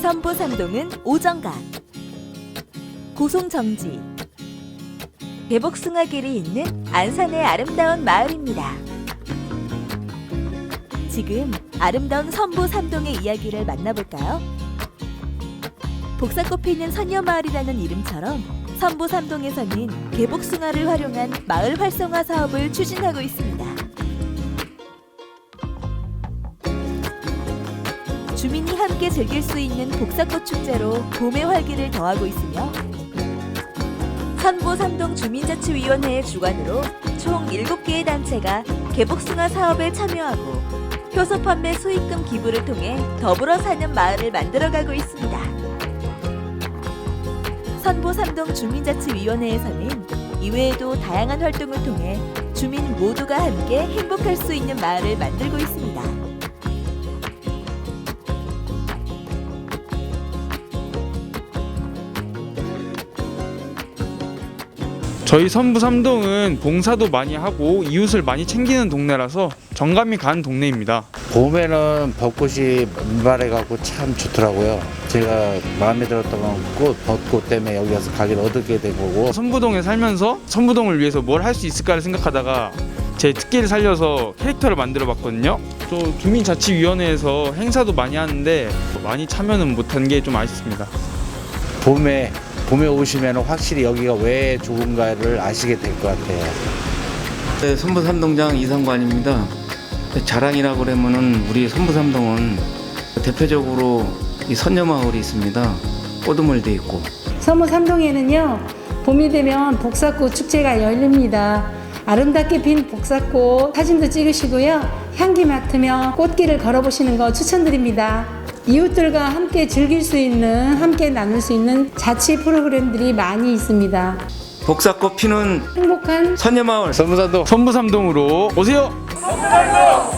선부삼동은 오정각, 고송정지, 대복숭아길이 있는 안산의 아름다운 마을입니다. 지금 아름다운 선부삼동의 이야기를 만나볼까요? 복사꽃 피는 선녀마을이라는 이름처럼 선부삼동에서는 개복숭아를 활용한 마을 활성화 사업을 추진하고 있습니다. 주민이 함께 즐길 수 있는 복사꽃 축제로 봄의 활기를 더하고 있으며 선부삼동 주민자치위원회의 주관으로 총 7개의 단체가 개복숭아 사업에 참여하고 효소 판매 수익금 기부를 통해 더불어 사는 마을을 만들어가고 있습니다. 선부삼동 주민자치위원회에서는 이외에도 다양한 활동을 통해 주민 모두가 함께 행복할 수 있는 마을을 만들고 있습니다. 저희 선부 삼동은 봉사도 많이 하고 이웃을 많이 챙기는 동네라서 정감이 가는 동네입니다. 봄에는 벚꽃이 민발해갖고 참 좋더라고요. 제가 마음에 들었던 건 꽃, 벚꽃 때문에 여기 와서 가게를 얻게 된 거고. 선부동에 살면서 선부동을 위해서 뭘 할 수 있을까를 생각하다가 제 특기를 살려서 캐릭터를 만들어 봤거든요. 또 주민자치위원회에서 행사도 많이 하는데 많이 참여는 못한 게 좀 아쉽습니다. 봄에, 봄에 오시면 확실히 여기가 왜 좋은가를 아시게 될 것 같아요. 네, 선부삼동장 이상관입니다. 자랑이라고 그러면은 우리 선부삼동은 대표적으로 이 선녀마을이 있습니다. 꼬드물도 있고 서무 삼동에는요 봄이 되면 복사꽃 축제가 열립니다. 아름답게 핀 복사꽃 사진도 찍으시고요 향기 맡으며 꽃길을 걸어보시는 거 추천드립니다. 이웃들과 함께 즐길 수 있는 함께 나눌 수 있는 자치 프로그램들이 많이 있습니다. 복사꽃 피는 행복한 선녀마을 선무산동 선부 삼동으로 오세요. 화이팅!